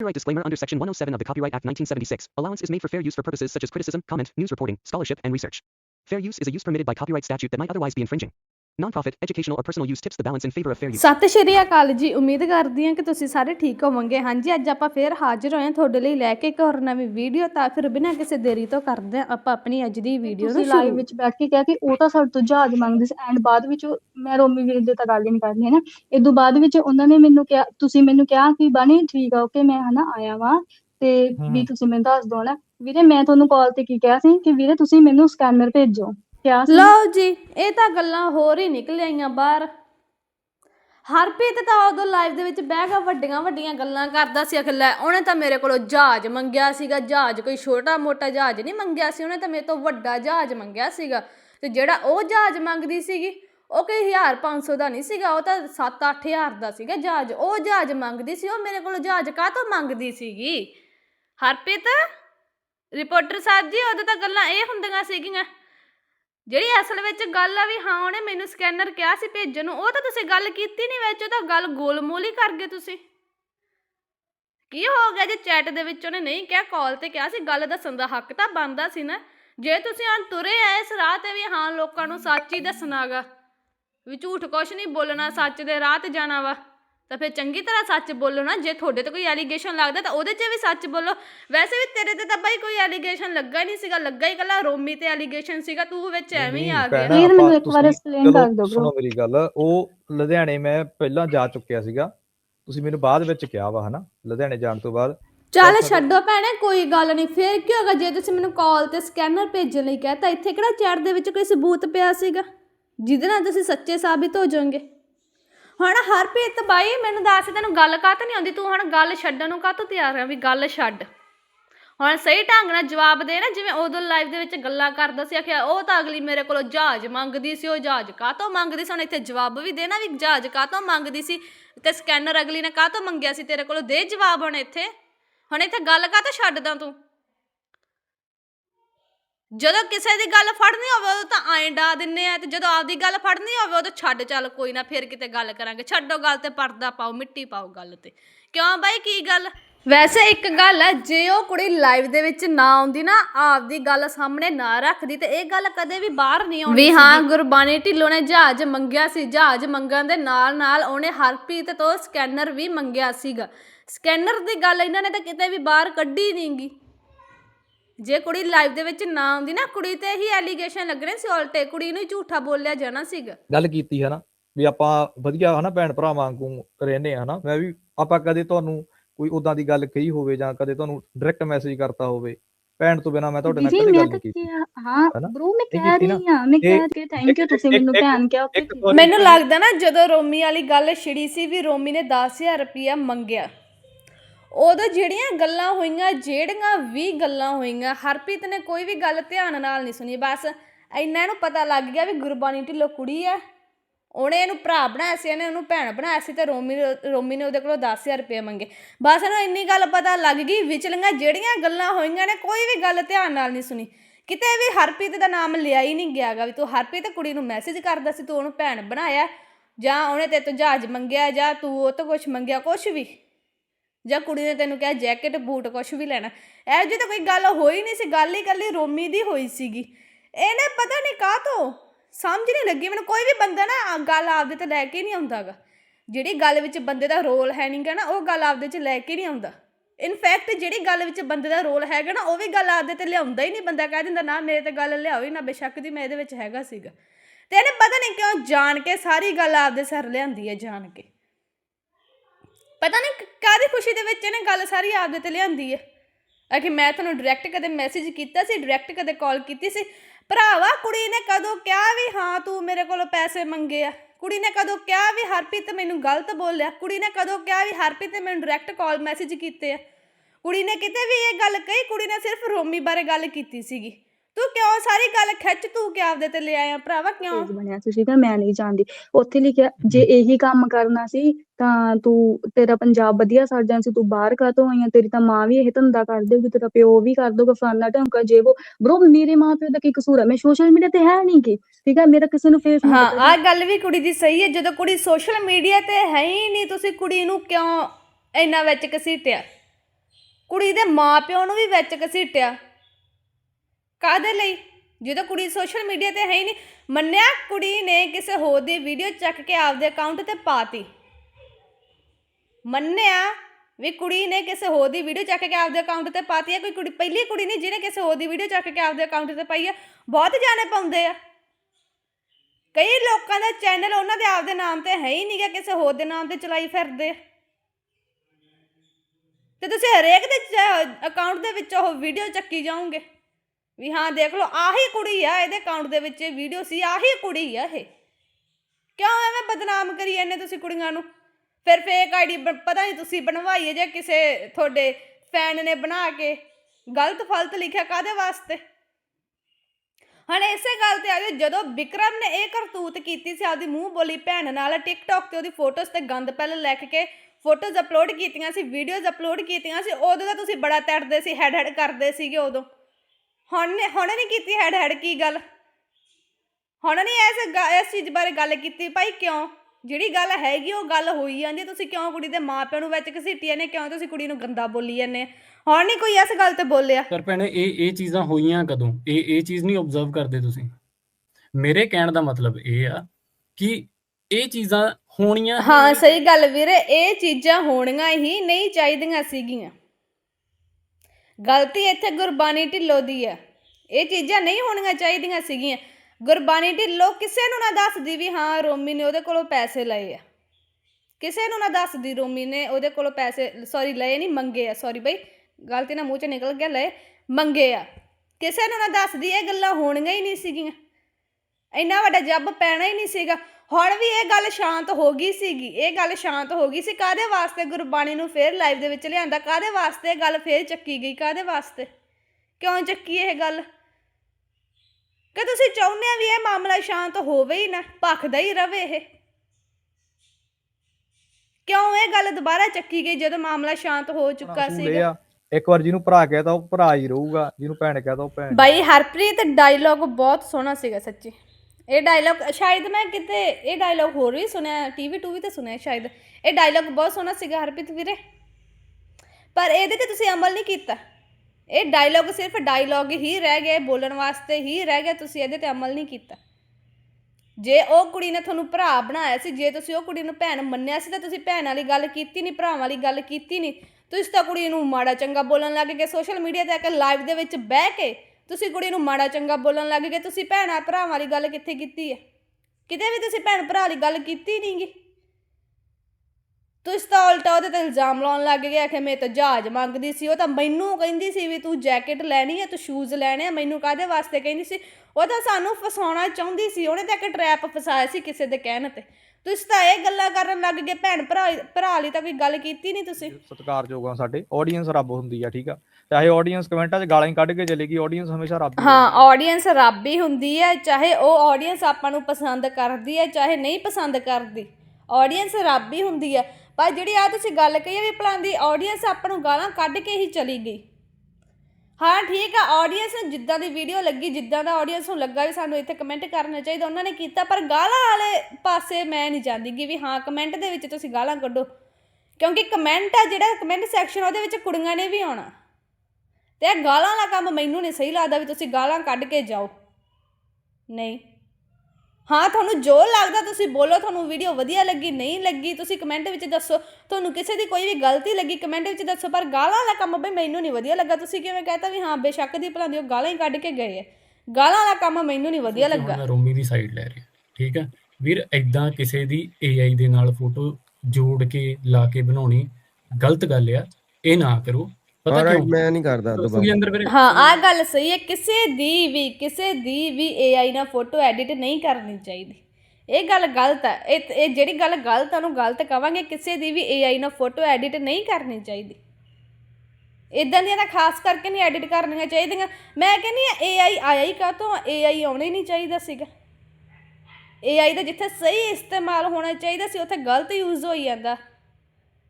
Copyright disclaimer under Section 107 of the Copyright Act 1976. Allowance is made for fair use for purposes such as criticism, comment, news reporting, scholarship, and research. Fair use is a use permitted by copyright statute that might otherwise be infringing. Nonprofit, educational, or personal use tips the balance in favor of fair use. ਸਤਿ ਸ਼੍ਰੀ ਅਕਾਲ ਜੀ। ਉਮੀਦ ਕਰਦੀ ਹਾਂ ਕਿ ਤੁਸੀਂ ਸਾਰੇ ਠੀਕ ਹੋਵੋਗੇ। ਹਾਂਜੀ ਅੱਜ ਆਪਾਂ ਫੇਰ ਹਾਜ਼ਰ ਹੋਏ ਹਾਂ ਤੁਹਾਡੇ ਲਈ ਲੈ ਕੇ ਇੱਕ ਹੋਰ ਨਵੀਂ ਵੀਡੀਓ। ਤਾਂ ਫਿਰ ਬਿਨਾਂ ਕਿਸੇ ਦੇਰੀ ਤੋਂ ਕਰਦੇ ਹਾਂ ਆਪਾਂ ਆਪਣੀ ਅੱਜ ਦੀ ਵੀਡੀਓ ਨੂੰ ਤੁਸੀਂ ਲਾਈਵ ਸ਼ੁਰੂ। ਵਿੱਚ ਬੈਠ ਕੇ ਕਿਹਾ ਕਿ ਉਹ ਤਾਂ ਸਾਡੇ ਤੋਂ ਜਹਾਜ਼ ਮੰਗਦੇ ਸੀ ਐਂਡ ਬਾਅਦ ਵਿੱਚ ਉਹ- ਮੈਂ ਰੋਮੀ ਵੀਰ ਦੇ ਤਾਂ ਗੱਲ ਹੀ ਨਹੀਂ ਕਰਨੀ ਹੈ ਨਾ? ਇਦੋਂ ਬਾਅਦ ਵਿੱਚ ਉਹਨਾਂ ਨੇ ਮੈਨੂੰ ਕਿਹਾ ਤੁਸੀਂ ਮੈਨੂੰ ਕਿਹਾ ਕਿ ਬਾਣੀ ਠੀਕ ਆ ਓਕੇ ਮੈਂ ਹਨਾ ਆਇਆ ਵਾਂ ਤੇ ਵੀ ਹਮ। ਤੁਸੀਂ ਮੈਨੂੰ ਦੱਸ ਦਿਓ ਨਾ ਵੀਰੇ ਮੈਂ ਤੁਹਾਨੂੰ ਕਾਲ ਤੇ ਕੀ ਕਿਹਾ ਸੀ ਕਿ ਵੀਰੇ ਤੁਸੀਂ ਮੈਨੂੰ ਸਕੈਨਰ ਭੇਜੋ। ਕਿਹਾ ਸੀ? ਲਓ ਜੀ, ਇਹ ਤਾਂ ਗੱਲਾਂ ਹੋਰ ਹੀ ਨਿਕਲ ਆਈਆਂ ਬਾਹਰ। ਹਰਪ੍ਰੀਤ ਤਾਂ ਉਦੋਂ ਲਾਈਵ ਦੇ ਵਿੱਚ ਬਹਿ ਕੇ ਵੱਡੀਆਂ ਵੱਡੀਆਂ ਗੱਲਾਂ ਕਰਦਾ ਸੀ ਅਖੇ ਲੈ, ਉਹਨੇ ਤਾਂ ਮੇਰੇ ਕੋਲੋਂ ਜਹਾਜ਼ ਮੰਗਿਆ ਸੀਗਾ, ਜਹਾਜ਼ ਕੋਈ ਛੋਟਾ ਮੋਟਾ ਜਹਾਜ਼ ਨਹੀਂ ਮੰਗਿਆ ਸੀ, ਉਹਨੇ ਤਾਂ ਮੇਰੇ ਤੋਂ ਵੱਡਾ ਜਹਾਜ਼ ਮੰਗਿਆ ਸੀਗਾ। ਤੇ ਜਿਹੜਾ ਉਹ ਜਹਾਜ਼ ਮੰਗਦੀ ਸੀਗੀ, ਉਹ ਕੋਈ 1500 ਦਾ ਨਹੀਂ ਸੀਗਾ, ਉਹ ਤਾਂ 7-8000 ਦਾ ਸੀਗਾ ਜਹਾਜ਼। ਉਹ ਜਹਾਜ਼ ਮੰਗਦੀ ਸੀ, ਉਹ ਮੇਰੇ ਕੋਲੋਂ ਜਹਾਜ਼ ਕਾਹਤੋਂ ਮੰਗਦੀ ਸੀਗੀ? ਹਰਪ੍ਰੀਤ? ਰਿਪੋਰਟਰ ਸਾਹਿਬ ਜੀ, ਉਦੋਂ ਤਾਂ ਗੱਲਾਂ ਇਹ ਹੁੰਦੀਆਂ ਸੀਗੀਆਂ। ਜਿਹੜੀ ਅਸਲ ਵਿੱਚ ਗੱਲ ਆ ਵੀ ਹਾਂ, ਉਹਨੇ ਮੈਨੂੰ ਸਕੈਨਰ ਕਿਹਾ ਸੀ ਭੇਜਣ ਨੂੰ, ਉਹ ਤਾਂ ਤੁਸੀਂ ਗੱਲ ਕੀਤੀ ਨਹੀਂ ਵਿੱਚ, ਉਹ ਤਾਂ ਗੱਲ ਗੋਲਮੋਲ ਹੀ ਕਰ ਗਏ ਤੁਸੀਂ। ਕੀ ਹੋ ਗਿਆ ਜੇ ਚੈਟ ਦੇ ਵਿੱਚ ਉਹਨੇ ਨਹੀਂ ਕਿਹਾ ਕਾਲ ਤੇ ਕਿਹਾ ਸੀ, ਗੱਲ ਦੱਸਣ ਦਾ ਹੱਕ ਤਾਂ ਬਣਦਾ ਸੀ ਨਾ। ਜੇ ਤੁਸੀਂ ਹੁਣ ਤੁਰੇ ਆਏ ਇਸ ਰਾਹ ਤੇ ਵੀ ਹਾਂ, ਲੋਕਾਂ ਨੂੰ ਸੱਚ ਹੀ ਦੱਸਣਾਗਾ, ਵੀ ਝੂਠ ਕੁਛ ਨਹੀਂ ਬੋਲਣਾ, ਸੱਚ ਦੇ ਰਾਹ ਤੇ ਜਾਣਾ ਵਾ। ਤਾਂ ਫਿਰ ਚੰਗੀ ਤਰ੍ਹਾਂ ਸੱਚ ਬੋਲੋ ਨਾ ਜੇ ਤੁਹਾਡੇ ਤੇ ਕੋਈ ਐਲੀਗੇਸ਼ਨ ਲੱਗਦਾ ਤਾਂ ਉਹਦੇ 'ਚ ਵੀ ਸੱਚ ਬੋਲੋ। ਵੈਸੇ ਵੀ ਤੇਰੇ ਤੇ ਤਾਂ ਬਾਈ ਕੋਈ ਐਲੀਗੇਸ਼ਨ ਲੱਗਾ ਹੀ ਨਹੀਂ ਸੀਗਾ ਲੱਗਾ ਹੀ ਕੱਲਾ ਰੋਮੀ ਤੇ ਐਲੀਗੇਸ਼ਨ ਸੀਗਾ ਤੂੰ ਵਿੱਚ ਐਵੇਂ ਹੀ ਆ ਗਿਆ। ਵੀਰ, ਮੈਨੂੰ ਇੱਕ ਵਾਰ explain ਕਰ ਦਿਓ। ਸੁਣੋ ਮੇਰੀ ਗੱਲ ਉਹ ਲੁਧਿਆਣੇ ਮੈਂ ਪਹਿਲਾਂ ਜਾ ਚੁੱਕਿਆ ਸੀਗਾ। ਤੁਸੀਂ ਮੈਨੂੰ ਬਾਅਦ ਵਿੱਚ ਕਿਹਾ ਵਾ ਹਨਾ? ਲੁਧਿਆਣੇ ਜਾਣ ਤੋਂ ਬਾਅਦ। ਚੱਲ ਛੱਡੋ ਭੈਣੇ ਕੋਈ ਗੱਲ ਨਹੀਂ। ਫੇਰ ਕੀ ਹੋਗਾ ਜੇ ਤੁਸੀਂ ਮੈਨੂੰ ਕਾਲ ਤੇ ਸਕੈਨਰ ਭੇਜਣ ਲਈ ਕਹਿਤਾ ਇੱਥੇ ਕਿਹੜਾ ਚੈਟ ਦੇ ਵਿੱਚ ਕੋਈ ਸਬੂਤ ਪਿਆ ਸੀਗਾ? ਜਿਹਦੇ ਨਾਲ ਤੁਸੀਂ ਸੱਚੇ ਸਾਬਿਤ ਹੋ ਜਾਓਗੇ। ਹੁਣ ਹਰਪ੍ਰੀਤ ਬਾਈ, ਮੈਨੂੰ ਦੱਸ, ਤੈਨੂੰ ਗੱਲ ਕਾਹਤ ਨਹੀਂ ਆਉਂਦੀ? ਤੂੰ ਹੁਣ ਗੱਲ ਛੱਡਣ ਨੂੰ ਕਾਹਤੋਂ ਤਿਆਰ ਆ ਵੀ ਗੱਲ ਛੱਡ। ਹੁਣ ਸਹੀ ਢੰਗ ਨਾਲ ਜਵਾਬ ਦੇ ਨਾ, ਜਿਵੇਂ ਉਦੋਂ ਲਾਈਵ ਦੇ ਵਿੱਚ ਗੱਲਾਂ ਕਰਦਾ ਸੀ, ਆਖਿਆ, ਉਹ ਤਾਂ ਅਗਲੀ ਮੇਰੇ ਕੋਲੋਂ ਜਹਾਜ਼ ਮੰਗਦੀ ਸੀ, ਉਹ ਜਹਾਜ਼ ਕਾਹਤੋਂ ਮੰਗਦੀ ਸੀ? ਹੁਣ ਇੱਥੇ ਜਵਾਬ ਵੀ ਦੇਣਾ ਵੀ ਜਹਾਜ਼ ਕਾਹਤੋਂ ਮੰਗਦੀ ਸੀ? ਤੇ ਸਕੈਨਰ ਅਗਲੀ ਨੇ ਕਾਹਤੋਂ ਮੰਗਿਆ ਸੀ ਤੇਰੇ ਕੋਲੋਂ? ਦੇ ਜਵਾਬ ਹੁਣ ਇੱਥੇ। ਹੁਣ ਇੱਥੇ ਗੱਲ ਕਾਹਤੋਂ ਛੱਡਦਾ ਤੂੰ? ਜਦੋਂ ਕਿਸੇ ਦੀ ਗੱਲ ਫੜਨੀ ਹੋਵੇ ਉਦੋਂ ਤਾਂ ਐਂ ਡਾ ਦਿੰਨੇ ਆ ਤੇ ਜਦੋਂ ਆਪਦੀ ਗੱਲ ਫੜਨੀ ਹੋਵੇ ਉਦੋਂ ਛੱਡ ਚੱਲ ਕੋਈ ਨਾ ਫਿਰ ਕਿਤੇ ਗੱਲ ਕਰਾਂਗੇ। ਛੱਡੋ ਗੱਲ ਤੇ ਪਰਦਾ ਪਾਓ ਮਿੱਟੀ ਪਾਓ ਗੱਲ ਤੇ। ਕਿਉਂ ਬਾਈ ਕੀ ਗੱਲ? ਵੈਸੇ ਇੱਕ ਗੱਲ ਹੈ ਜੇ ਉਹ ਕੁੜੀ ਲਾਈਵ ਦੇ ਵਿੱਚ ਨਾ ਆਉਂਦੀ ਨਾ ਆਪਦੀ ਗੱਲ ਸਾਹਮਣੇ ਨਾ ਰੱਖਦੀ ਤੇ ਇਹ ਗੱਲ ਕਦੇ ਵੀ ਬਾਹਰ ਨਹੀਂ ਆਉਣੀ ਵੀ ਹਾਂ ਗੁਰਬਾਣੀ ਢਿੱਲੋਂ ਨੇ ਜਹਾਜ਼ ਮੰਗਿਆ ਸੀ ਜਹਾਜ਼ ਮੰਗਣ ਦੇ ਨਾਲ ਨਾਲ ਉਹਨੇ ਹਰਪ੍ਰੀਤ ਤੋਂ ਸਕੈਨਰ ਵੀ ਮੰਗਿਆ ਸੀਗਾ। ਸਕੈਨਰ ਦੀ ਗੱਲ ਇਹਨਾਂ ਨੇ ਤਾਂ ਕਿਤੇ ਵੀ ਬਾਹਰ ਕੱਢੀ ਨਹੀਂਗੀ ਜੇ ਕੁੜੀ ਲਾਈਵ ਦੇ ਵਿੱਚ ਨਾ ਆਉਂਦੀ ਨਾ ਕੁੜੀ ਤੇ ਹੀ ਐਲੀਗੇਸ਼ਨ ਲੱਗਣੇ ਸੀ ਉਲਟੇ ਕੁੜੀ ਨੂੰ ਹੀ ਝੂਠਾ ਬੋਲਿਆ ਜਾਣਾ ਸੀਗਾ ਗੱਲ ਕੀਤੀ ਹਨਾ ਵੀ ਆਪਾਂ ਵਧੀਆ ਹਨਾ ਭੈਣ ਭਰਾ ਵਾਂਗੂ ਰਹਿੰਦੇ ਆ ਹਨਾ ਮੈਂ ਵੀ ਆਪਾਂ ਕਦੇ ਤੁਹਾਨੂੰ ਕੋਈ ਉਦਾਂ ਦੀ ਗੱਲ ਕਹੀ ਹੋਵੇ ਜਾਂ ਕਦੇ ਤੁਹਾਨੂੰ ਡਾਇਰੈਕਟ ਮੈਸੇਜ ਕਰਤਾ ਹੋਵੇ ਭੈਣ ਤੋਂ ਬਿਨਾ ਮੈਂ ਤੁਹਾਡੇ ਨਾਲ ਕਦੇ ਗੱਲ ਨਹੀਂ ਕੀਤੀ ਹਾਂ? ਬ్రో ਮੈਂ ਕਹਿ ਨਾ? ਰਹੀ ਹਾਂ ਮੈਂ ਕਹਿ ਕੇ ਥੈਂਕ ਯੂ ਤੁਸੀਂ ਮੈਨੂੰ ਭੈਣ ਕਿਹਾ ਮੈਨੂੰ ਲੱਗਦਾ ਨਾ ਜਦੋਂ ਰੋਮੀ ਵਾਲੀ ਗੱਲ ਛਿੜੀ ਸੀ ਵੀ ਰੋਮੀ ਨੇ 10000 ਰੁਪਇਆ ਮੰਗਿਆ ਉਦੋਂ ਜਿਹੜੀਆਂ ਗੱਲਾਂ ਹੋਈਆਂ, ਜਿਹੜੀਆਂ ਵੀ ਗੱਲਾਂ ਹੋਈਆਂ, ਹਰਪ੍ਰੀਤ ਨੇ ਕੋਈ ਵੀ ਗੱਲ ਧਿਆਨ ਨਾਲ ਨਹੀਂ ਸੁਣੀ, ਬਸ ਇੰਨਾ ਇਹਨੂੰ ਪਤਾ ਲੱਗ ਗਿਆ ਵੀ ਗੁਰਬਾਣੀ ਢਿੱਲੋਂ ਕੁੜੀ ਹੈ। ਉਹਨੇ ਇਹਨੂੰ ਭਰਾ ਬਣਾਇਆ ਸੀ, ਇਹਨੇ ਉਹਨੂੰ ਭੈਣ ਬਣਾਇਆ ਸੀ ਤੇ ਰੋਮੀ ਰੋਮੀ ਨੇ ਉਹਦੇ ਕੋਲੋਂ 10000 ਰੁਪਏ ਮੰਗੇ। ਬਸ ਇਹਨੂੰ ਇੰਨੀ ਗੱਲ ਪਤਾ ਲੱਗ ਗਈ, ਵਿਚਲੀਆਂ ਜਿਹੜੀਆਂ ਗੱਲਾਂ ਹੋਈਆਂ ਨੇ, ਕੋਈ ਵੀ ਗੱਲ ਧਿਆਨ ਨਾਲ ਨਹੀਂ ਸੁਣੀ। ਕਿਤੇ ਵੀ ਹਰਪ੍ਰੀਤ ਦਾ ਨਾਮ ਲਿਆ ਹੀ ਨਹੀਂ ਗਿਆਗਾ ਵੀ ਤੂੰ ਹਰਪ੍ਰੀਤ ਕੁੜੀ ਨੂੰ ਮੈਸੇਜ ਕਰਦਾ ਸੀ, ਤੂੰ ਉਹਨੂੰ ਭੈਣ ਬਣਾਇਆ ਜਾਂ ਉਹਨੇ ਤੇ ਤੋਂ ਜਹਾਜ਼ ਮੰਗਿਆ ਜਾਂ ਤੂੰ ਉਹ ਤੋਂ ਕੁਝ ਮੰਗਿਆ ਕੁਝ ਵੀ। ਜਾਂ ਕੁੜੀ ਨੇ ਤੈਨੂੰ ਕਿਹਾ ਜੈਕਟ, ਬੂਟ ਕੁਝ ਵੀ ਲੈਣਾ। ਇਹ ਜਿਹੀ ਤਾਂ ਕੋਈ ਗੱਲ ਹੋਈ ਨਹੀਂ ਸੀ, ਗੱਲ ਹੀ ਕੱਲੀ ਰੋਮੀ ਦੀ ਹੋਈ ਸੀਗੀ। ਇਹਨੇ ਪਤਾ ਨਹੀਂ ਕਾਹ ਤੋਂ ਸਮਝ ਨਹੀਂ ਲੱਗੀ, ਮੈਨੂੰ ਕੋਈ ਵੀ ਬੰਦਾ ਨਾ ਆ ਗੱਲ ਆਪਦੇ ਤੇ ਲੈ ਕੇ ਨਹੀਂ ਆਉਂਦਾਗਾ ਜਿਹੜੀ ਗੱਲ ਵਿੱਚ ਬੰਦੇ ਦਾ ਰੋਲ ਹੈ ਨਹੀਂਗਾ ਨਾ, ਉਹ ਗੱਲ ਆਪਦੇ 'ਚ ਲੈ ਕੇ ਨਹੀਂ ਆਉਂਦਾ। ਇਨਫੈਕਟ ਜਿਹੜੀ ਗੱਲ ਵਿੱਚ ਬੰਦੇ ਦਾ ਰੋਲ ਹੈਗਾ ਨਾ, ਉਹ ਵੀ ਗੱਲ ਆਪਦੇ ਤੇ ਲਿਆਉਂਦਾ ਹੀ ਨਹੀਂ ਬੰਦਾ, ਕਹਿ ਦਿੰਦਾ, ਨਾ, ਮੇਰੇ ਤੇ ਗੱਲ ਲਿਆਓ ਹੀ ਨਾ, ਬੇਸ਼ੱਕ ਦੀ ਮੈਂ ਇਹਦੇ ਵਿੱਚ ਹੈਗਾ ਸੀਗਾ। ਤੇ ਇਹਨੇ ਪਤਾ ਨਹੀਂ ਕਿਉਂ ਜਾਣ ਕੇ ਸਾਰੀ ਗੱਲ ਆਪਦੇ ਸਿਰ ਲਿਆਂਦੀ ਹੈ, ਜਾਣ ਕੇ। ਪਤਾ ਨਹੀਂ ਕਾਦੀ ਖੁਸ਼ੀ ਦੇ ਵਿੱਚ ਇਹਨੇ ਗੱਲ ਸਾਰੀ ਆਪਦੇ ਤੇ ਲਿਆਂਦੀ ਹੈ ਆ। ਕਿ ਮੈਂ ਤੁਹਾਨੂੰ ਡਾਇਰੈਕਟ ਕਦੇ ਮੈਸੇਜ ਕੀਤਾ ਸੀ ਡਾਇਰੈਕਟ ਕਦੇ ਕਾਲ ਕੀਤੀ ਸੀ। ਭਰਾਵਾ, ਕੁੜੀ ਨੇ ਕਦੋਂ ਕਿਹਾ ਵੀ ਹਾਂ ਤੂੰ ਮੇਰੇ ਕੋਲੋਂ ਪੈਸੇ ਮੰਗੇ ਆ? ਕੁੜੀ ਨੇ ਕਦੋਂ ਕਿਹਾ ਵੀ ਹਰਪ੍ਰੀਤ ਮੈਨੂੰ ਗਲਤ ਬੋਲਿਆ? ਕੁੜੀ ਨੇ ਕਦੋਂ ਕਿਹਾ ਵੀ ਹਰਪ੍ਰੀਤ ਨੇ ਮੈਨੂੰ ਡਾਇਰੈਕਟ ਕਾਲ ਮੈਸੇਜ ਕੀਤੇ ਆ? ਕੁੜੀ ਨੇ ਕਿਤੇ ਵੀ ਇਹ ਗੱਲ ਕਹੀ, ਕੁੜੀ ਨੇ ਸਿਰਫ ਰੋਮੀ ਬਾਰੇ ਗੱਲ ਕੀਤੀ ਸੀਗੀ। ਤੂੰ ਕਿਉਂ ਸਾਰੀ ਗੱਲ ਖਿੱਚ ਤੂੰ ਕਿ ਆਪਦੇ ਤੇ ਲੈ ਆਇਆ ਭਰਾਵਾ ਕਿਉਂ? ਪੇਜ ਬਣਿਆ ਸੀ ਸੀਗਾ ਮੈਂ ਨਹੀਂ ਜਾਣਦੀ। ਉੱਥੇ ਲਿਖਿਆ ਜੇ ਇਹੀ ਕੰਮ ਕਰਨਾ ਸੀ ਤਾਂ ਤੂੰ ਤੇਰਾ ਪੰਜਾਬ ਵਧੀਆ ਸਰ ਜਾਣਾ ਸੀ ਤੂੰ ਬਾਹਰ ਕਾਹਤੋਂ ਆਈਆਂ ਤੇਰੀ ਤਾਂ ਮਾਂ ਵੀ ਇਹ ਧੰਦਾ ਕਰ ਦੇਊਗੀ ਤੇਰਾ ਪਿਓ ਵੀ ਕਰ ਦਊਗਾ ਫਲਾਨਾ ਢੰਕਾ ਜੇ ਉਹ। ਬ్రో ਮੇਰੇ ਮਾਂ ਪਿਓ ਦਾ ਕੀ ਕਸੂਰ ਹੈ ਮੈਂ ਸੋਸ਼ਲ ਮੀਡੀਆ ਤੇ ਹੈ ਨਹੀਂ ਕਿ? ਠੀਕ ਹੈ ਮੇਰਾ ਕਿਸੇ ਨੂੰ ਫੇਸ ਹਾਂ ਆਹ ਗੱਲ ਵੀ ਕੁੜੀ ਦੀ ਸਹੀ ਹੈ ਜਦੋਂ ਕੁੜੀ ਸੋਸ਼ਲ ਮੀਡੀਆ ਤੇ ਹੈ ਹੀ ਨਹੀਂ ਤੁਸੀਂ ਕੁੜੀ ਨੂੰ ਕਿਉਂ ਇੰਨਾ ਵਿੱਚ ਘਸੀਟਿਆ? ਕੁੜੀ ਦੇ ਮਾਪਿਓ ਨੂੰ ਵੀ ਵਿੱਚ ਘਸੀਟਿਆ। ਕਾਦੇ ਲਈ? ਜਦੋਂ ਕੁੜੀ ਸੋਸ਼ਲ ਮੀਡੀਆ ਤੇ ਹੈ ਹੀ ਨਹੀਂ, ਮੰਨਿਆ ਕੁੜੀ ਨੇ ਕਿਸੇ ਹੋਰ ਦੀ ਵੀਡੀਓ ਚੱਕ ਕੇ ਆਪਦੇ ਅਕਾਊਂਟ ਤੇ ਪਾਤੀ? ਮੰਨਿਆ ਵੀ ਕੁੜੀ ਨੇ ਕਿਸੇ ਹੋਰ ਦੀ ਵੀਡੀਓ ਚੱਕ ਕੇ ਆਪਦੇ ਅਕਾਊਂਟ ਤੇ ਪਾਤੀ ਹੈ? ਕੋਈ ਕੁੜੀ, ਪਹਿਲੀ ਕੁੜੀ ਨਹੀਂ ਜਿਹਨੇ ਕਿਸੇ ਹੋਰ ਦੀ ਵੀਡੀਓ ਚੱਕ ਕੇ ਆਪਦੇ ਅਕਾਊਂਟ ਤੇ ਪਾਈ ਹੈ? ਬਹੁਤ ਜਾਣੇ ਪਾਉਂਦੇ ਆ। ਕਈ ਲੋਕਾਂ ਦਾ ਚੈਨਲ ਉਹਨਾਂ ਦੇ ਆਪਦੇ ਨਾਮ ਤੇ ਹੈ ਹੀ ਨਹੀਂਗਾ ਕਿਸੇ ਹੋਰ ਦੇ ਨਾਮ ਤੇ ਚਲਾਈ ਫਿਰਦੇ। ਆ। ਤੇ ਤੁਸੀਂ ਹਰੇਕ ਦੇ ਅਕਾਊਂਟ ਦੇ ਵਿੱਚ ਉਹ ਵੀਡੀਓ ਚੱਕੀ ਜਾਓਗੇ। ਵੀ ਹਾਂ, ਦੇਖ ਲਓ, ਆਹੀ ਕੁੜੀ ਆ, ਇਹਦੇ ਅਕਾਊਂਟ ਦੇ ਵਿੱਚ ਇਹ ਵੀਡੀਓ ਸੀ, ਆਹੀ ਕੁੜੀ ਆ ਇਹ। ਕਿਉਂ ਐਵੇਂ ਬਦਨਾਮ ਕਰੀ ਜਾਂਦੇ ਤੁਸੀਂ ਕੁੜੀਆਂ ਨੂੰ? ਫਿਰ ਫੇਕ ਆਈਡੀ ਪਤਾ ਨਹੀਂ ਤੁਸੀਂ ਬਣਵਾਈ ਹੈ ਜਾਂ ਕਿਸੇ ਤੁਹਾਡੇ ਫੈਨ ਨੇ ਬਣਾ ਕੇ ਗਲਤ ਫਲਤ ਲਿਖਿਆ ਕਾਦੇ ਵਾਸਤੇ? ਹੁਣ ਇਸੇ ਗੱਲ ਤੇ ਆ ਜਾਓ, ਜਦੋਂ ਵਿਕਰਮ ਨੇ ਇਹ ਕਰਤੂਤ ਕੀਤੀ ਸੀ, ਆਪਦੀ ਮੂੰਹ ਬੋਲੀ ਭੈਣ ਨਾਲ ਟਿਕਟੌਕ ਤੇ ਉਹਦੀ ਫੋਟੋਜ਼ ਤੇ ਗੰਦ ਪਹਿਲ ਲਿਖ ਕੇ ਫੋਟੋਜ਼ ਅਪਲੋਡ ਕੀਤੀਆਂ ਸੀ ਵੀਡੀਓਜ਼ ਅਪਲੋਡ ਕੀਤੀਆਂ ਸੀ, ਉਦੋਂ ਤਾਂ ਤੁਸੀਂ ਬੜਾ ਤੜਦੇ ਸੀ ਹੈਡ ਹੈਡ ਕਰਦੇ ਸੀਗੇ ਉਦੋਂ। ਹੁਣ ਨੇ ਹੁਣ ਨਹੀਂ ਕੀਤੀ ਹੈਡ ਹੈਡ ਕੀ ਗੱਲ? ਹੁਣ ਨਹੀਂ ਇਸ ਇਸ ਚੀਜ਼ ਬਾਰੇ ਗੱਲ ਕੀਤੀ ਭਾਈ ਕਿਉਂ? ਜਿਹੜੀ ਗੱਲ ਹੈਗੀ ਉਹ ਗੱਲ ਹੋਈ ਜਾਂਦੀ। ਤੁਸੀਂ ਕਿਉਂ ਕੁੜੀ ਦੇ ਮਾਪਿਆਂ ਨੂੰ ਵਿੱਚ ਘਸੀਟੀਆਂ ਨੇ ਕਿਉਂ ਤੁਸੀਂ ਕੁੜੀ ਨੂੰ ਗੰਦਾ ਬੋਲੀ ਜਾਂਦੇ? ਹੁਣ ਨਹੀਂ ਕੋਈ ਇਸ ਗੱਲ ਤੇ ਬੋਲਿਆ। ਪਰ ਭੈਣੇ ਇਹ ਇਹ ਚੀਜ਼ਾਂ ਹੋਈਆਂ ਕਦੋਂ? ਇਹ ਇਹ ਚੀਜ਼ ਨਹੀਂ ਆਬਜ਼ਰਵ ਕਰਦੇ ਤੁਸੀਂ। ਮੇਰੇ ਕਹਿਣ ਦਾ ਮਤਲਬ ਇਹ ਆ ਕਿ ਇਹ ਚੀਜ਼ਾਂ ਹੋਣੀਆਂ ਹਾਂ ਸਹੀ ਗੱਲ ਵੀਰੇ ਇਹ ਚੀਜ਼ਾਂ ਹੋਣੀਆਂ ਹੀ ਨਹੀਂ ਚਾਹੀਦੀਆਂ ਸੀਗੀਆਂ। ਗਲਤੀ ਇੱਥੇ ਗੁਰਬਾਣੀ ਢਿੱਲੋਂ ਦੀ ਆ ਇਹ ਚੀਜ਼ਾਂ ਨਹੀਂ ਹੋਣੀਆਂ ਚਾਹੀਦੀਆਂ ਸੀਗੀਆਂ। ਗੁਰਬਾਣੀ ਢਿੱਲੋਂ ਕਿਸੇ ਨੂੰ ਨਾ ਦੱਸਦੀ ਵੀ ਹਾਂ, ਰੋਮੀ ਨੇ ਉਹਦੇ ਕੋਲੋਂ ਪੈਸੇ ਲਏ ਆ। ਕਿਸੇ ਨੂੰ ਨਾ ਦੱਸਦੀ ਰੋਮੀ ਨੇ ਉਹਦੇ ਕੋਲੋਂ ਪੈਸੇ ਸੌਰੀ ਲਏ ਨਹੀਂ, ਮੰਗੇ ਆ। ਸੌਰੀ ਬਈ, ਗਲਤੀ ਨਾਲ ਮੂੰਹ ਚ ਨਿਕਲ ਗਿਆ, ਲਏ, ਮੰਗੇ ਆ। ਕਿਸੇ ਨੂੰ ਨਾ ਦੱਸਦੀ, ਇਹ ਗੱਲਾਂ ਹੋਣੀਆਂ ਹੀ ਨਹੀਂ ਸੀਗੀਆਂ। ਇੰਨਾ ਵੱਡਾ ਜੱਬ ਪੈਣਾ ਹੀ ਨਹੀਂ ਸੀਗਾ। ਹੁਣ ਵੀ ਇਹ ਗੱਲ ਸ਼ਾਂਤ ਹੋ ਗਈ ਸੀਗੀ। ਇਹ ਗੱਲ ਸ਼ਾਂਤ ਹੋ ਗਈ ਸੀ। ਕਾਦੇ ਵਾਸਤੇ ਗੁਰਬਾਣੀ ਨੂੰ ਫੇਰ ਲਾਈਵ ਦੇ ਵਿੱਚ ਲਿਆਂਦਾ? ਕਾਦੇ ਵਾਸਤੇ ਗੱਲ ਫੇਰ ਚੱਕੀ ਗਈ? ਕਾਦੇ ਵਾਸਤੇ? ਕਿਉਂ ਚੱਕੀ ਇਹ ਗੱਲ? ਕਿ ਤੁਸੀਂ ਚਾਹੁੰਦੇ ਆ ਵੀ ਇਹ ਮਾਮਲਾ ਸ਼ਾਂਤ ਹੋਵੇ ਹੀ ਨਾ ਭਖਦਾ ਹੀ ਰਵੇ ਇਹ। ਕਿਉਂ ਇਹ ਗੱਲ ਦੁਬਾਰਾ ਚੱਕੀ ਗਈ ਜਦੋਂ ਮਾਮਲਾ ਸ਼ਾਂਤ ਹੋ ਚੁੱਕਾ ਸੀਗਾ? ਆ ਇੱਕ ਵਾਰ ਜਿਹਨੂੰ ਭਰਾ ਕਹਿਤਾ ਉਹ ਭਰਾ ਹੀ ਰਹੂਗਾ। ਜਿਹਨੂੰ ਭੈਣ ਕਹਿਤਾ ਉਹ ਭੈਣ ਬਾਈ ਹਰਪ੍ਰੀਤ ਡਾਇਲੌਗ ਬਹੁਤ ਸੋਹਣਾ ਸੀਗਾ ਸੱਚੀ। ਇਹ ਡਾਇਲੌਗ ਸ਼ਾਇਦ ਮੈਂ ਕਿਤੇ ਇਹ ਡਾਇਲੌਗ ਹੋਰ ਵੀ ਸੁਣਿਆ ਟੀਵੀ ਟੂ ਵੀ ਤੇ ਸੁਣਿਆ ਸ਼ਾਇਦ। ਇਹ ਡਾਇਲੌਗ ਬਹੁਤ ਸੋਹਣਾ ਸੀਗਾ, ਹਰਪ੍ਰੀਤ ਵੀਰੇ। ਪਰ ਇਹਦੇ ਤੇ ਤੁਸੀਂ ਅਮਲ ਨਹੀਂ ਕੀਤਾ। ਇਹ ਡਾਇਲੌਗ ਸਿਰਫ ਡਾਇਲੌਗ ਹੀ ਰਹਿ ਗਏ ਬੋਲਣ ਵਾਸਤੇ ਹੀ ਰਹਿ ਗਏ ਤੁਸੀਂ ਇਹਦੇ ਤੇ ਅਮਲ ਨਹੀਂ ਕੀਤਾ। ਜੇ ਉਹ ਕੁੜੀ ਨੇ ਤੁਹਾਨੂੰ ਭਰਾ ਬਣਾਇਆ ਸੀ, ਜੇ ਤੁਸੀਂ ਉਹ ਕੁੜੀ ਨੂੰ ਭੈਣ ਮੰਨਿਆ ਸੀ, ਤਾਂ ਤੁਸੀਂ ਭੈਣ ਵਾਲੀ ਗੱਲ ਕੀਤੀ ਨਹੀਂ, ਭਰਾਵਾਂ ਵਾਲੀ ਗੱਲ ਕੀਤੀ ਨਹੀਂ। ਤੁਸੀਂ ਤਾਂ ਕੁੜੀ ਨੂੰ ਮਾੜਾ ਚੰਗਾ ਬੋਲਣ ਲੱਗ ਗਏ ਸੋਸ਼ਲ ਮੀਡੀਆ ਤੇ ਆ ਕੇ ਲਾਈਵ ਦੇ ਵਿੱਚ ਬਹਿ ਕੇ ਤੁਸੀਂ ਕੁੜੀ ਨੂੰ ਮਾੜਾ ਚੰਗਾ ਬੋਲਣ ਲੱਗ ਗਏ, ਤੁਸੀਂ ਭੈਣਾਂ ਭਰਾਵਾਂ ਵਾਲੀ ਗੱਲ ਕਿੱਥੇ ਕੀਤੀ ਹੈ? ਕਿਤੇ ਵੀ ਤੁਸੀਂ ਭੈਣ ਭਰਾ ਵਾਲੀ ਗੱਲ ਕੀਤੀ ਨਹੀਂਗੀ ਤੁਸੀਂ ਤਾਂ ਉਲਟਾ ਉਹਦੇ ਤੇ ਇਲਜ਼ਾਮ ਲਾਉਣ ਲੱਗ ਗਏ ਕਿ ਮੈਂ ਤਾਂ ਜਹਾਜ਼ ਮੰਗਦੀ ਸੀ, ਉਹ ਤਾਂ ਮੈਨੂੰ ਕਹਿੰਦੀ ਸੀ ਵੀ ਤੂੰ ਜੈਕਟ ਲੈਣੀ ਹੈ, ਤੂੰ ਸ਼ੂਜ਼ ਲੈਣੇ ਆ, ਮੈਨੂੰ ਕਾਦੇ ਵਾਸਤੇ ਕਹਿੰਦੀ ਸੀ? ਉਹ ਤਾਂ ਸਾਨੂੰ ਫਸਾਉਣਾ ਚਾਹੁੰਦੀ ਸੀ, ਉਹਨੇ ਤਾਂ ਇੱਕ ਟਰੈਪ ਫਸਾਇਆ ਸੀ ਕਿਸੇ ਦੇ ਕਹਿਣ ਤੇ। ਤੁਸੀਂ ਤਾਂ ਇਹ ਗੱਲਾਂ ਕਰਨ ਲੱਗ ਗਏ, ਭੈਣ ਭਰਾ ਭਰਾ ਲਈ ਤਾਂ ਕੋਈ ਗੱਲ ਕੀਤੀ ਨਹੀਂ ਤੁਸੀਂ। ਸਤਿਕਾਰਯੋਗ ਆ ਸਾਡੇ ਆਡੀਅנס ਰੱਬ ਹੁੰਦੀ ਆ, ਠੀਕ ਆ? ਚਾਹੇ ਆਡੀਅנס ਕਮੈਂਟਾਂ 'ਚ ਗਾਲਾਂ ਹੀ ਕੱਢ ਕੇ ਚਲੇਗੀ ਆਡੀਅנס ਹਮੇਸ਼ਾ ਰੱਬ ਹੀ ਹਾਂ ਆਡੀਅנס ਰੱਬ ਹੀ ਹੁੰਦੀ ਹੈ ਚਾਹੇ ਉਹ ਆਡੀਅנס ਆਪਾਂ ਨੂੰ ਪਸੰਦ ਕਰਦੀ ਹੈ ਚਾਹੇ ਨਹੀਂ ਪਸੰਦ ਕਰਦੀ। ਆਡੀਅנס ਰੱਬ ਹੀ ਹੁੰਦੀ ਹੈ ਪਰ ਜਿਹੜੀ ਆ ਤੁਸੀਂ ਗੱਲ ਕਹੀ ਆ ਵੀ ਭਲਾਂਦੀ ਆਡੀਅנס ਆਪਾਂ ਨੂੰ ਗਾਲਾਂ ਕੱਢ ਕੇ ਹੀ ਚਲੀ ਗਈ। ਹਾਂ ਠੀਕ ਆ ਆਡੀਅנס ਨੂੰ ਜਿੱਦਾਂ ਦੀ ਵੀਡੀਓ ਲੱਗੀ ਜਿੱਦਾਂ ਦਾ ਆਡੀਅנס ਨੂੰ ਲੱਗਾ ਵੀ ਸਾਨੂੰ ਇੱਥੇ ਕਮੈਂਟ ਕਰਨਾ ਚਾਹੀਦਾ ਉਹਨਾਂ ਨੇ ਕੀਤਾ ਪਰ ਗਾਲਾਂ ਵਾਲੇ ਪਾਸੇ ਮੈਂ ਨਹੀਂ ਜਾਂਦੀ ਕਿ ਵੀ ਹਾਂ ਕਮੈਂਟ ਦੇ ਵਿੱਚ ਤੁਸੀਂ ਗਾਲਾਂ ਕੱਢੋ। ਕਿਉਂਕਿ ਕਮੈਂਟ ਆ ਜਿਹੜਾ ਕਮੈਂਟ ਸੈਕਸ਼ਨ ਉਹਦੇ ਵਿੱਚ ਕੁੜੀਆਂ ਨੇ ਵੀ ਆਉਣਾ। ਤੇ ਇਹ ਗਾਲਾਂ ਵਾਲਾ ਕੰਮ ਮੈਨੂੰ ਨਹੀਂ ਸਹੀ ਲੱਗਦਾ ਵੀ ਤੁਸੀਂ ਗਾਲਾਂ ਕੱਢ ਕੇ ਜਾਓ। ਨਹੀਂ। ਹਾਂ ਤੁਹਾਨੂੰ ਜੋ ਲੱਗਦਾ ਤੁਸੀਂ ਬੋਲੋ ਤੁਹਾਨੂੰ ਵੀਡੀਓ ਵਧੀਆ ਲੱਗੀ ਨਹੀਂ ਲੱਗੀ ਤੁਸੀਂ ਕਮੈਂਟ ਵਿੱਚ ਦੱਸੋ। ਤੁਹਾਨੂੰ ਕਿਸੇ ਦੀ ਕੋਈ ਵੀ ਗਲਤੀ ਲੱਗੀ ਕਮੈਂਟ ਵਿੱਚ ਦੱਸੋ ਪਰ ਗਾਲਾਂ ਵਾਲਾ ਕੰਮ ਬਈ ਮੈਨੂੰ ਨਹੀਂ ਵਧੀਆ ਲੱਗਾ। ਤੁਸੀਂ ਕਿਵੇਂ ਕਹਤਾ ਵੀ ਹਾਂ ਬੇਸ਼ੱਕ ਦੀ ਭਲਾਂ ਦੀ ਉਹ ਗਾਲਾਂ ਹੀ ਕੱਢ ਕੇ ਗਏ ਆ। ਗਾਲਾਂ ਵਾਲਾ ਕੰਮ ਮੈਨੂੰ ਨਹੀਂ ਵਧੀਆ ਲੱਗਾ। ਮੈਂ ਰੋਮੀ ਦੀ ਸਾਈਡ ਲੈ ਰਿਹਾ। ਠੀਕ ਹੈ ਵੀਰ ਐਦਾਂ ਕਿਸੇ ਦੀ AI ਦੇ ਨਾਲ ਫੋਟੋ ਜੋੜ ਕੇ ਲਾ ਕੇ ਬਣਾਉਣੀ ਗਲਤ ਗੱਲ ਆ। ਇਹ ਨਾ ਕਰੋ। ਪਤਾ ਕਿਉਂ? ਮੈਂ ਨਹੀਂ ਕਰਦਾ ਦੁਬਾਰਾ ਸੁਖਜਿੰਦਰ ਵੀਰੇ ਹਾਂ ਆ ਗੱਲ ਸਹੀ ਹੈ। ਕਿਸੇ ਦੀ ਵੀ ਕਿਸੇ ਦੀ ਵੀ AI ਨਾਲ ਫੋਟੋ ਐਡਿਟ ਨਹੀਂ ਕਰਨੀ ਚਾਹੀਦੀ। ਇਹ ਗੱਲ ਗਲਤ ਹੈ। ਇਹ ਇਹ ਜਿਹੜੀ ਗੱਲ ਗਲਤ ਆ ਉਹਨੂੰ ਗਲਤ ਕਵਾਂਗੇ। ਕਿਸੇ ਦੀ ਵੀ AI ਨਾਲ ਫੋਟੋ ਐਡਿਟ ਨਹੀਂ ਕਰਨੀ ਚਾਹੀਦੀ। ਇਦਾਂ ਦੀਆਂ ਤਾਂ ਖਾਸ ਕਰਕੇ ਨਹੀਂ ਐਡਿਟ ਕਰਨੀਆਂ ਚਾਹੀਦੀਆਂ। ਮੈਂ ਕਹਿੰਦੀ ਆ AI ਆਇਆ ਹੀ ਕਾਹਤੋਂ? AI ਆਉਣਾ ਹੀ ਨਹੀਂ ਚਾਹੀਦਾ ਸੀਗਾ। AI ਦਾ ਜਿੱਥੇ ਸਹੀ ਇਸਤੇਮਾਲ ਹੋਣਾ ਚਾਹੀਦਾ ਸੀ ਉੱਥੇ ਗਲਤ ਯੂਜ਼ ਹੋਈ ਜਾਂਦਾ।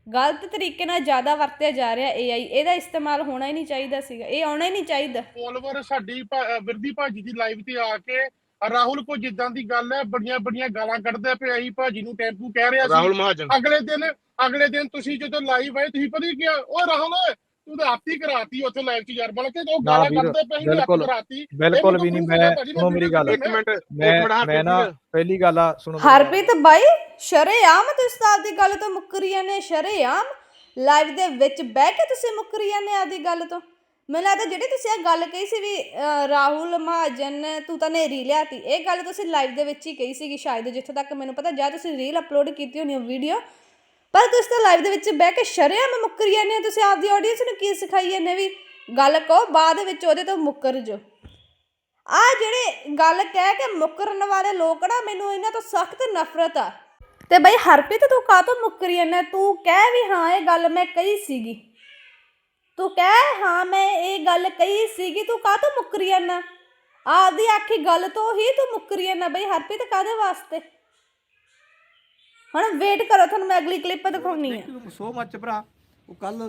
ਗਲਤ ਤਰੀਕੇ ਨਾਲ ਜ਼ਿਆਦਾ ਵਰਤਿਆ ਜਾ ਰਿਹਾ AI ਇਹਦਾ ਇਸਤੇਮਾਲ ਹੋਣਾ ਹੀ ਨਹੀਂ ਚਾਹੀਦਾ ਸੀਗਾ ਇਹ ਆਉਣਾ ਹੀ ਨਹੀਂ ਚਾਹੀਦਾ। ਫੋਲੋਵਰ ਸਾਡੀ ਭਾ- ਬਿਰਦੀ ਭਾਜੀ ਦੀ ਲਾਈਵ ਤੇ ਆ ਕੇ ਰਾਹੁਲ ਕੋ ਜਿੱਦਾਂ ਦੀ ਗੱਲ ਹੈ ਬੜੀਆਂ ਬੜੀਆਂ ਗਾਲਾਂ ਕੱਢਦਾ ਪਿਆ ਸੀ ਭਾਜੀ ਨੂੰ ਟੈਂਪੂ ਕਹਿ ਰਿਹਾ ਸੀ। ਰਾਹੁਲ ਮਹਾਜਨ। ਅਗਲੇ ਦਿਨ ਅਗਲੇ ਦਿਨ ਤੁਸੀਂ ਜਦੋਂ ਲਾਈਵ ਆਏ ਤੁਸੀਂ ਪਤਾ ਕੀ ਕਿਹਾ? ਉਹ ਰਾਹੁਲ ਤੂੰ ਆਪੀ ਕਰਾਤੀ ਉੱਥੇ ਲਾਈਵ 'ਚ ਯਾਰ ਬਲਕਿ ਉਹ ਨਾ ਗਾਲਾਂ ਕੱਢਦੇ ਪਏ ਆਪੀ ਬਿਲਕੁਲ, ਕਰਾਤੀ। ਬਿਲਕੁਲ ਵੀ ਨਹੀਂ ਮੈਨੂੰ ਮੈਂ ਸੁਣੋ ਮੇਰੀ ਗੱਲ। ਇੱਕ ਮਿੰਟ ਮੈਂ ਮੈਂ ਨਾ ਪਹਿਲੀ ਗੱਲ ਆ ਸੁਣੋ। ਹਰਪ੍ਰੀਤ ਬਾਈ ਸ਼ਰੇਆਮ ਤੇ ਉਸਤਾਦ ਦੀ ਗੱਲ ਤੋਂ ਮੁੱਕਰੀਆਂ ਨੇ ਸ਼ਰੇਆਮ। ਲਾਈਵ ਦੇ ਵਿੱਚ ਬਹਿ ਕੇ ਤੁਸੀਂ ਮੁੱਕਰੀਆਂ ਨੇ ਆਦੀ ਗੱਲ ਤੋਂ। ਮੈਨੂੰ ਲੱਗਦਾ ਜਿਹੜੀ ਤੁਸੀਂ ਇਹ ਗੱਲ ਕਹੀ ਸੀ ਵੀ ਰਾਹੁਲ ਮਹਾਜਨ ਤੂੰ ਤਾਂ ਨੇਰੀ ਲਿਆਤੀ। ਇਹ ਗੱਲ ਤੁਸੀਂ ਲਾਈਵ ਦੇ ਵਿੱਚ ਹੀ ਕਹੀ ਸੀਗੀ ਸ਼ਾਇਦ ਜਿੱਥੇ ਤੱਕ ਮੈਨੂੰ ਪਤਾ ਜਾਂ ਤੁਸੀਂ ਰੀਲ ਅਪਲੋਡ ਕੀਤੀ ਹੋਣੀ ਵੀਡੀਓ ਪਰ ਤੁਸੀਂ ਤਾਂ ਲਾਈਵ ਦੇ ਵਿੱਚ ਬਹਿ ਕੇ ਸ਼ਰਿਆਮ ਮੁੱਕਰੀ ਜਾਂਦੇ ਨੇ ਤੁਸੀਂ ਆਪਦੀ ਆਡੀਅנס ਨੂੰ ਕੀ ਸਿਖਾਈ ਜਾਂਦੇ ਵੀ ਗੱਲ ਕਹੋ, ਬਾਅਦ ਵਿੱਚ ਉਹਦੇ ਤੋਂ ਮੁੱਕਰ ਜੋ ਆ ਜਿਹੜੇ ਗੱਲ ਕਹਿ ਕੇ ਮੁੱਕਰਨ ਵਾਲੇ ਲੋਕ ਨਾ, ਮੈਨੂੰ ਇਹਨਾਂ ਤੋਂ ਸਖਤ ਨਫ਼ਰਤ ਆ। ਤੇ ਬਈ ਹਰਪ੍ਰੀਤ, ਤੂੰ ਕਾਹਤੋਂ ਮੁੱਕਰੀ ਜਾਂਦਾ ਤੂੰ ਕਹਿ ਵੀ ਹਾਂ, ਇਹ ਗੱਲ ਮੈਂ ਕਹੀ ਸੀਗੀ। ਤੂੰ ਕਹਿ ਹਾਂ, ਮੈਂ ਇਹ ਗੱਲ ਕਹੀ ਸੀਗੀ, ਤੂੰ ਕਾਹਤੋਂ ਮੁੱਕਰੀ ਜਾਂਦਾ ਆਪਦੀ ਆਖੀ ਗੱਲ ਤੋਂ ਹੀ ਤੂੰ ਮੁੱਕਰੀ ਜਾਂਦਾ ਬਈ ਹਰਪ੍ਰੀਤ ਕਾਦੇ ਵਾਸਤੇ? ਹੁਣ ਵੇਟ ਕਰੋ ਤੁਹਾਨੂੰ ਮੈਂ ਅਗਲੀ ਕਲਿੱਪ ਦਿਖਾਉਣੀ ਆ। ਥੈਂਕ ਯੂ ਸੋ ਮੱਚ ਭਰਾ। ਉਹ ਕੱਲ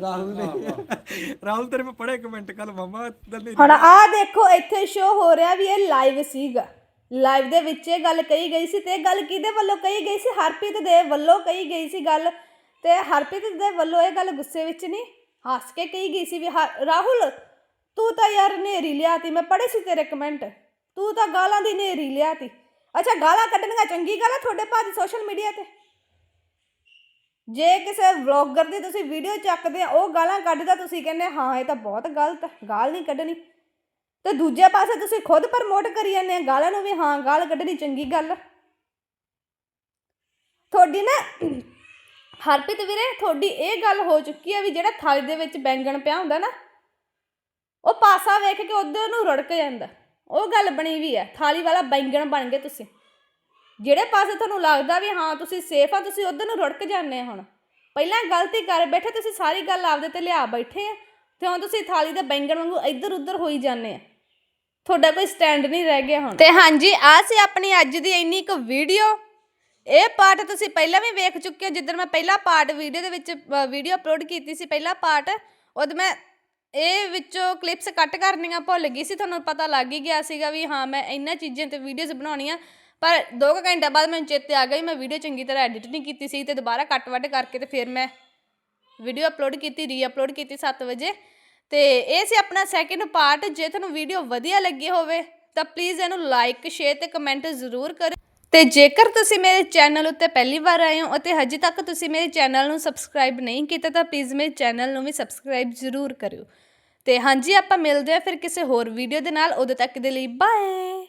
ਰਾਹੁਲ ਨੇ ਰਾਹੁਲ ਤੇਰੇ ਮੈਂ ਪੜ੍ਹੇ ਕਮੈਂਟ ਕੱਲ ਮਮਾ ਦਲੇ ਹੁਣ ਆਹ ਦੇਖੋ ਇੱਥੇ ਸ਼ੋ ਹੋ ਰਿਹਾ ਵੀ ਇਹ ਲਾਈਵ ਸੀਗਾ। ਲਾਈਵ ਦੇ ਵਿੱਚ ਇਹ ਗੱਲ ਕਹੀ ਗਈ ਸੀ ਤੇ ਇਹ ਗੱਲ ਕਿਹਦੇ ਵੱਲੋਂ ਕਹੀ ਗਈ ਸੀ? ਹਰਪ੍ਰੀਤ ਦੇ ਵੱਲੋਂ ਕਹੀ ਗਈ ਸੀ ਗੱਲ। ਤੇ ਹਰਪ੍ਰੀਤ ਦੇ ਵੱਲੋਂ ਇਹ ਗੱਲ ਗੁੱਸੇ ਵਿੱਚ ਨਹੀਂ ਹੱਸ ਕੇ ਕਹੀ ਗਈ ਸੀ ਵੀ ਹ- ਰਾਹੁਲ ਤੂੰ ਤਾਂ ਯਾਰ ਨੇਰੀ ਲਿਆਤੀ ਮੈਂ ਪੜ੍ਹੇ ਸੀ ਤੇਰੇ ਕਮੈਂਟ ਤੂੰ ਤਾਂ ਗਾਲਾਂ ਦੀ ਨੇਰੀ ਲਿਆਤੀ। ਅੱਛਾ, ਗਾਲਾਂ ਕੱਢਣੀਆਂ ਚੰਗੀ ਗੱਲ ਆ ਤੁਹਾਡੇ ਭਾਜੀ ਸੋਸ਼ਲ ਮੀਡੀਆ ਤੇ? ਜੇ ਕਿਸੇ ਵਲੌਗਰ ਦੀ ਤੁਸੀਂ ਵੀਡੀਓ ਚੱਕਦੇ ਆ, ਉਹ ਗਾਲਾਂ ਕੱਢਦਾ ਤੁਸੀਂ ਕਹਿੰਦੇ, ਹਾਂ, ਇਹ ਤਾਂ ਬਹੁਤ ਗਲਤ ਹੈ ਗਾਲ ਨਹੀਂ ਕੱਢਣੀ। ਤੇ ਦੂਜੇ ਪਾਸੇ ਤੁਸੀਂ ਖੁਦ ਪ੍ਰਮੋਟ ਕਰੀ ਜਾਂਦੇ ਆ, ਗਾਲਾਂ ਨੂੰ ਵੀ, ਹਾਂ, ਗਾਲ ਕੱਢਣੀ ਚੰਗੀ ਗੱਲ ਤੁਹਾਡੀ ਨਾ, ਹਰਪ੍ਰੀਤ ਵੀਰੇ, ਤੁਹਾਡੀ ਇਹ ਗੱਲ ਹੋ ਚੁੱਕੀ ਹੈ ਵੀ ਜਿਹੜਾ ਥਾਲੀ ਦੇ ਵਿੱਚ ਬੈਂਗਣ ਪਿਆ ਹੁੰਦਾ ਨਾ, ਉਹ ਪਾਸਾ ਵੇਖ ਕੇ ਉਧਰ ਨੂੰ ਰੁੜਕ ਜਾਂਦਾ। ਉਹ ਗੱਲ ਬਣੀ ਵੀ ਹੈ। ਥਾਲੀ ਵਾਲਾ ਬੈਂਗਣ ਬਣ ਗਏ ਤੁਸੀਂ। ਜਿਹੜੇ ਪਾਸੇ ਤੁਹਾਨੂੰ ਲੱਗਦਾ ਵੀ ਹਾਂ, ਤੁਸੀਂ ਸੇਫ ਆ, ਤੁਸੀਂ ਉਧਰ ਨੂੰ ਰੁੜਕ ਜਾਂਦੇ ਹੁਣ। ਪਹਿਲਾਂ ਗਲਤੀ ਕਰ ਬੈਠੇ, ਤੁਸੀਂ ਸਾਰੀ ਗੱਲ ਆਪਦੇ ਤੇ ਲਿਆ ਬੈਠੇ ਆ। ਤੇ ਹੁਣ ਤੁਸੀਂ ਥਾਲੀ ਦੇ ਬੈਂਗਣ ਵਾਂਗੂ ਇੱਧਰ ਉੱਧਰ ਹੋਈ ਜਾਂਦੇ ਆ। ਤੁਹਾਡਾ ਕੋਈ ਸਟੈਂਡ ਨਹੀਂ ਰਹਿ ਗਿਆ ਹੁਣ। ਤੇ ਹਾਂਜੀ ਆ ਸੀ ਆਪਣੀ ਅੱਜ ਦੀ ਇੰਨੀ ਕੁ ਵੀਡੀਓ ਇਹ ਪਾਰਟ ਤੁਸੀਂ ਪਹਿਲਾਂ ਵੀ ਵੇਖ ਚੁੱਕੇ ਹੋ। ਜਿੱਦਣ ਮੈਂ ਪਹਿਲਾ ਪਾਰਟ ਵੀਡੀਓ ਦੇ ਵਿੱਚ ਵੀਡੀਓ ਅਪਲੋਡ ਕੀਤੀ ਸੀ, ਪਹਿਲਾ ਪਾਰਟ ਉਹਦ ਮੈਂ ਇਹ ਵਿੱਚੋਂ ਕਲਿੱਪਸ ਕੱਟ ਕਰਨੀਆਂ ਭੁੱਲ ਗਈ ਸੀ, ਤੁਹਾਨੂੰ ਪਤਾ ਲੱਗ ਹੀ ਗਿਆ ਸੀਗਾ ਵੀ ਹਾਂ, ਮੈਂ ਇਹਨਾਂ ਚੀਜ਼ਾਂ ਤੇ ਵੀਡੀਓਜ਼ ਬਣਾਉਣੀਆਂ, ਪਰ 2 ਘੰਟੇ ਬਾਅਦ ਮੈਨੂੰ ਚੇਤੇ ਆ ਗਿਆ ਵੀ ਮੈਂ ਵੀਡੀਓ ਚੰਗੀ ਤਰ੍ਹਾਂ ਐਡਿਟ ਨਹੀਂ ਕੀਤੀ ਸੀ ਤੇ ਦੁਬਾਰਾ ਕੱਟ ਵੱਢ ਕਰਕੇ ਤੇ ਫਿਰ ਮੈਂ ਵੀਡੀਓ ਅਪਲੋਡ ਕੀਤੀ ਰੀ ਅਪਲੋਡ ਕੀਤੀ 7 ਵਜੇ। ਤੇ ਇਹ ਸੀ ਆਪਣਾ ਸੈਕਿੰਡ ਪਾਰਟ ਜੇ ਤੁਹਾਨੂੰ ਵੀਡੀਓ ਵਧੀਆ ਲੱਗੀ ਹੋਵੇ, ਤਾਂ ਪਲੀਜ਼ ਇਹਨੂੰ ਲਾਈਕ ਸ਼ੇਅਰ ਤੇ ਕਮੈਂਟ ਜ਼ਰੂਰ ਕਰੋ ਤੇ ਜੇਕਰ ਤੁਸੀਂ ਮੇਰੇ ਚੈਨਲ ਉੱਤੇ ਪਹਿਲੀ ਵਾਰ ਆਏ ਹੋ ਅਤੇ ਹਜੇ ਤੱਕ ਤੁਸੀਂ ਮੇਰੇ ਚੈਨਲ ਨੂੰ ਸਬਸਕ੍ਰਾਈਬ ਨਹੀਂ ਕੀਤਾ, ਤਾਂ ਪਲੀਜ਼ ਮੇਰੇ ਚੈਨਲ ਨੂੰ ਵੀ ਸਬਸਕ੍ਰਾਈਬ ਜ਼ਰੂਰ ਕਰਿਓ। ਤੇ ਹਾਂਜੀ, ਆਪਾਂ ਮਿਲਦੇ ਹਾਂ ਫਿਰ ਕਿਸੇ ਹੋਰ ਵੀਡੀਓ ਦੇ ਨਾਲ। ਉਦੋਂ ਤੱਕ ਦੇ ਲਈ ਬਾਏ